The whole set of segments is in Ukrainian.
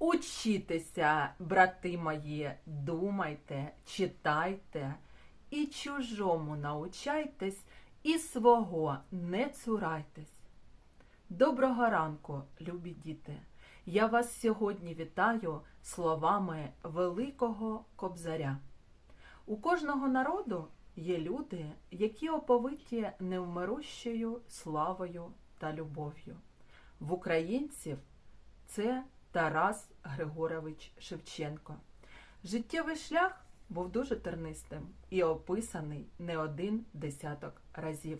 Учітеся, брати мої, думайте, читайте, і чужому научайтесь, і свого не цурайтесь. Доброго ранку, любі діти! Я вас сьогодні вітаю словами великого кобзаря. У кожного народу є люди, які оповиті невмирущою славою та любов'ю. В українців це Тарас Григорович Шевченко. Життєвий шлях був дуже тернистим і описаний не один десяток разів.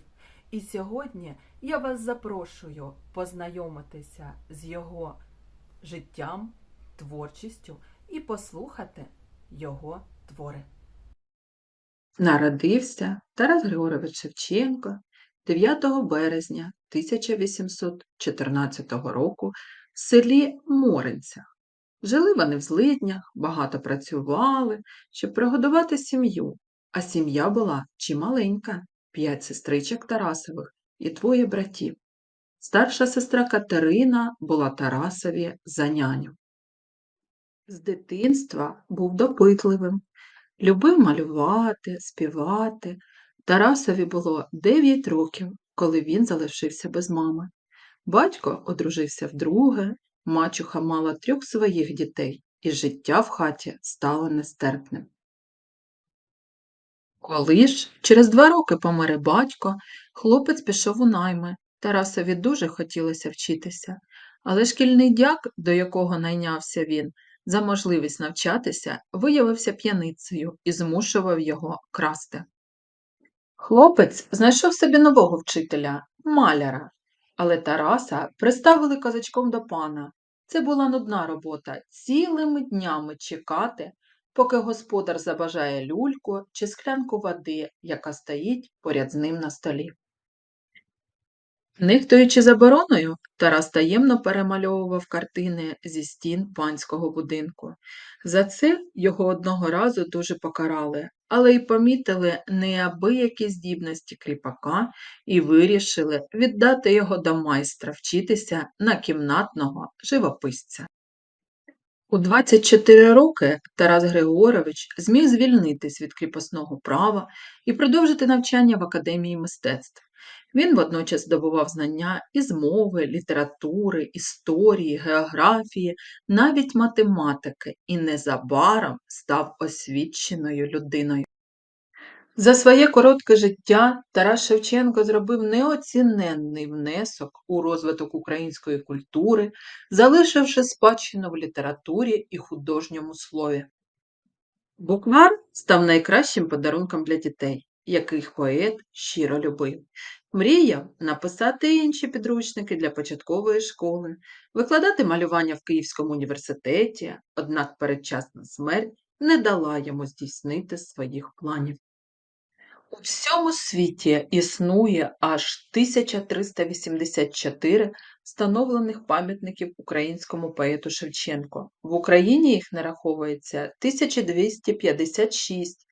І сьогодні я вас запрошую познайомитися з його життям, творчістю і послухати його твори. Народився Тарас Григорович Шевченко 9 березня 1814 року в селі Моринцях. Жили вони в злиднях, багато працювали, щоб прогодувати сім'ю, а сім'я була чималенька – п'ять сестричок Тарасових і двоє братів. Старша сестра Катерина була Тарасові за няню. З дитинства був допитливим, любив малювати, співати. Тарасові було 9 років, коли він залишився без мами. Батько одружився вдруге, мачуха мала трьох своїх дітей, і життя в хаті стало нестерпним. Коли ж через два роки помере батько, хлопець пішов у найми. Тарасові дуже хотілося вчитися, але шкільний дяк, до якого найнявся він, за можливість навчатися, виявився п'яницею і змушував його красти. Хлопець знайшов собі нового вчителя, маляра, але Тараса приставили козачком до пана. Це була нудна робота цілими днями чекати, поки господар забажає люльку чи склянку води, яка стоїть поряд з ним на столі. Нехтуючи забороною, Тарас таємно перемальовував картини зі стін панського будинку. За це його одного разу дуже покарали, але й помітили неабиякі здібності кріпака і вирішили віддати його до майстра вчитися на кімнатного живописця. У 24 роки Тарас Григорович зміг звільнитись від кріпосного права і продовжити навчання в Академії мистецтв. Він водночас здобував знання із мови, літератури, історії, географії, навіть математики і незабаром став освіченою людиною. За своє коротке життя Тарас Шевченко зробив неоціненний внесок у розвиток української культури, залишивши спадщину в літературі і художньому слові. Буквар став найкращим подарунком для дітей, яких поет щиро любив. Мріяв написати інші підручники для початкової школи, викладати малювання в Київському університеті, однак передчасна смерть не дала йому здійснити своїх планів. У всьому світі існує аж 1384 встановлених пам'ятників українському поету Шевченко. В Україні їх нараховується 1256.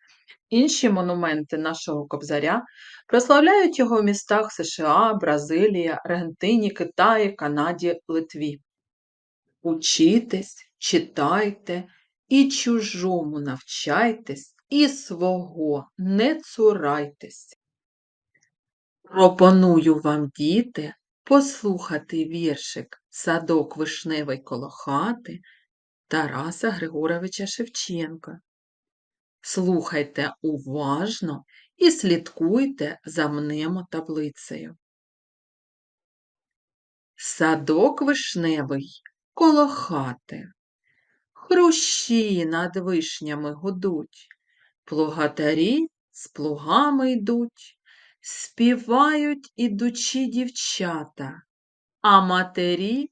Інші монументи нашого кобзаря прославляють його в містах США, Бразилії, Аргентині, Китаї, Канаді, Литві. Учітесь, читайте і чужому навчайтесь, і свого не цурайтесь. Пропоную вам, діти, послухати віршик Садок вишневий коло хати Тараса Григоровича Шевченка. Слухайте уважно і слідкуйте за мнемотаблицею. Садок вишневий коло хати. Хрущі над вишнями гудуть, плугатарі з плугами йдуть, співають ідучі дівчата, а матері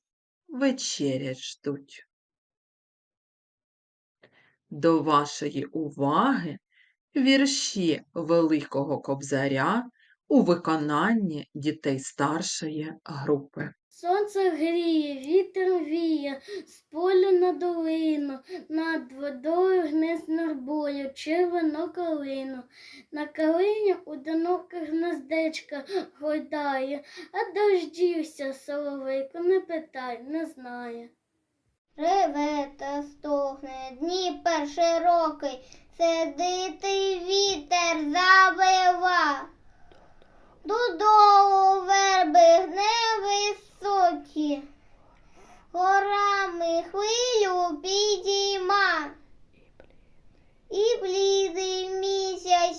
вечерять ждуть. До вашої уваги вірші Великого Кобзаря у виконанні дітей старшої групи. Сонце гріє, вітер віє, з поля на долину, над водою гнезд нарбою, червоно калину. На калині одиноке гнездечка гойдає, а дождівся соловейко, не питай, не знає. Реве та стогне Дніпер широкий, сидитий вітер завива.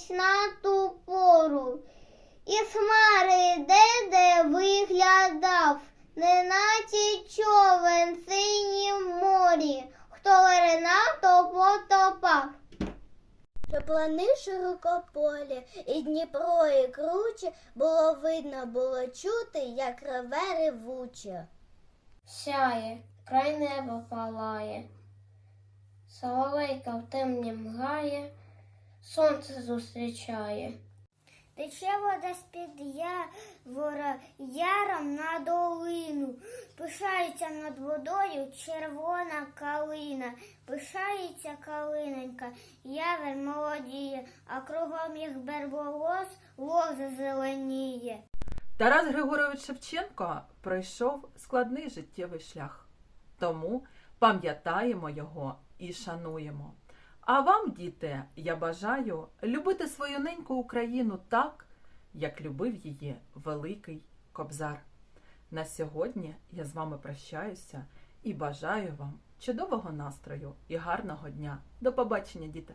На ту пору, і хмари де-де виглядав, неначе човен в синім морі, хто виринав, то потопав. Плани широкополі, і Дніпро, і круче, було видно, було чути, як реве ревуче. Сяє, край неба палає, соловейка в темні мгає, сонце зустрічає. Тече вода з-під явора яром на долину, пишається над водою червона калина, пишається калиненька, явер молодіє, а кругом їх берболос лоза зеленіє. Тарас Григорович Шевченко пройшов складний життєвий шлях, тому пам'ятаємо його і шануємо. А вам, діти, я бажаю любити свою неньку Україну так, як любив її великий Кобзар. На сьогодні я з вами прощаюся і бажаю вам чудового настрою і гарного дня. До побачення, діти!